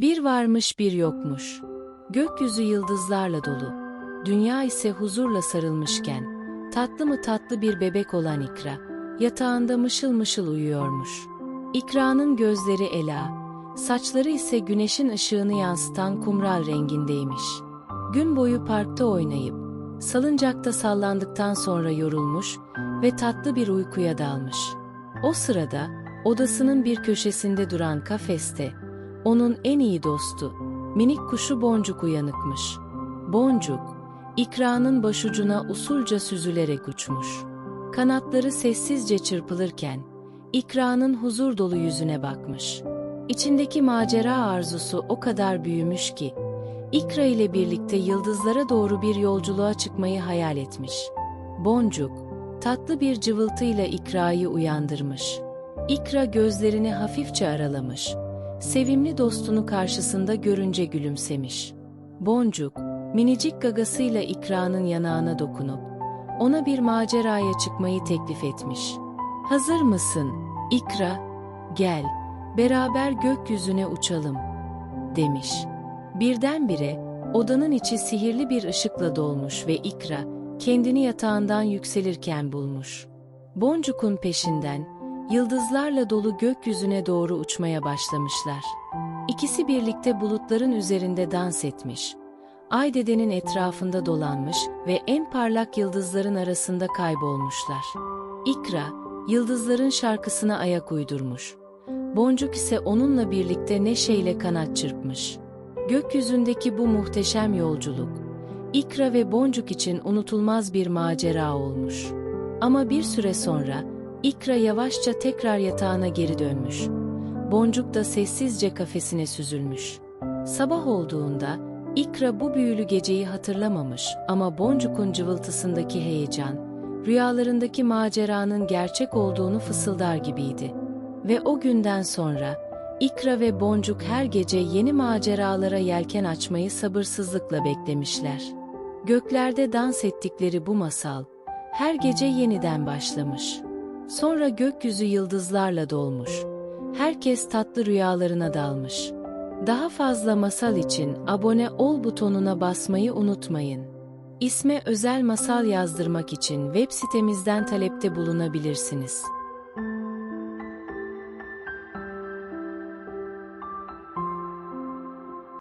Bir varmış bir yokmuş. Gökyüzü yıldızlarla dolu. Dünya ise huzurla sarılmışken, tatlı mı tatlı bir bebek olan İkra, yatağında mışıl mışıl uyuyormuş. İkra'nın gözleri ela, saçları ise güneşin ışığını yansıtan kumral rengindeymiş. Gün boyu parkta oynayıp, salıncakta sallandıktan sonra yorulmuş ve tatlı bir uykuya dalmış. O sırada, odasının bir köşesinde duran kafeste, onun en iyi dostu, minik kuşu Boncuk uyanıkmış. Boncuk, ikranın başucuna usulca süzülerek uçmuş. Kanatları sessizce çırpılırken, ikranın huzur dolu yüzüne bakmış. İçindeki macera arzusu o kadar büyümüş ki, İkra ile birlikte yıldızlara doğru bir yolculuğa çıkmayı hayal etmiş. Boncuk, tatlı bir cıvıltıyla İkra'yı uyandırmış. İkra gözlerini hafifçe aralamış. Sevimli dostunu karşısında görünce gülümsemiş. Boncuk, minicik gagasıyla İkra'nın yanağına dokunup, ona bir maceraya çıkmayı teklif etmiş. Hazır mısın, İkra? Gel, beraber gökyüzüne uçalım, demiş. Birdenbire, odanın içi sihirli bir ışıkla dolmuş ve İkra, kendini yatağından yükselirken bulmuş. Boncuk'un peşinden, yıldızlarla dolu gökyüzüne doğru uçmaya başlamışlar. İkisi birlikte bulutların üzerinde dans etmiş. Ay dedenin etrafında dolanmış ve en parlak yıldızların arasında kaybolmuşlar. İkra, yıldızların şarkısına ayak uydurmuş. Boncuk ise onunla birlikte neşeyle kanat çırpmış. Gökyüzündeki bu muhteşem yolculuk, İkra ve Boncuk için unutulmaz bir macera olmuş. Ama bir süre sonra, İkra yavaşça tekrar yatağına geri dönmüş. Boncuk da sessizce kafesine süzülmüş. Sabah olduğunda, İkra bu büyülü geceyi hatırlamamış ama Boncuk'un cıvıltısındaki heyecan, rüyalarındaki maceranın gerçek olduğunu fısıldar gibiydi. Ve o günden sonra, İkra ve Boncuk her gece yeni maceralara yelken açmayı sabırsızlıkla beklemişler. Göklerde dans ettikleri bu masal, her gece yeniden başlamış. Sonra gökyüzü yıldızlarla dolmuş. Herkes tatlı rüyalarına dalmış. Daha fazla masal için abone ol butonuna basmayı unutmayın. İsme özel masal yazdırmak için web sitemizden talepte bulunabilirsiniz.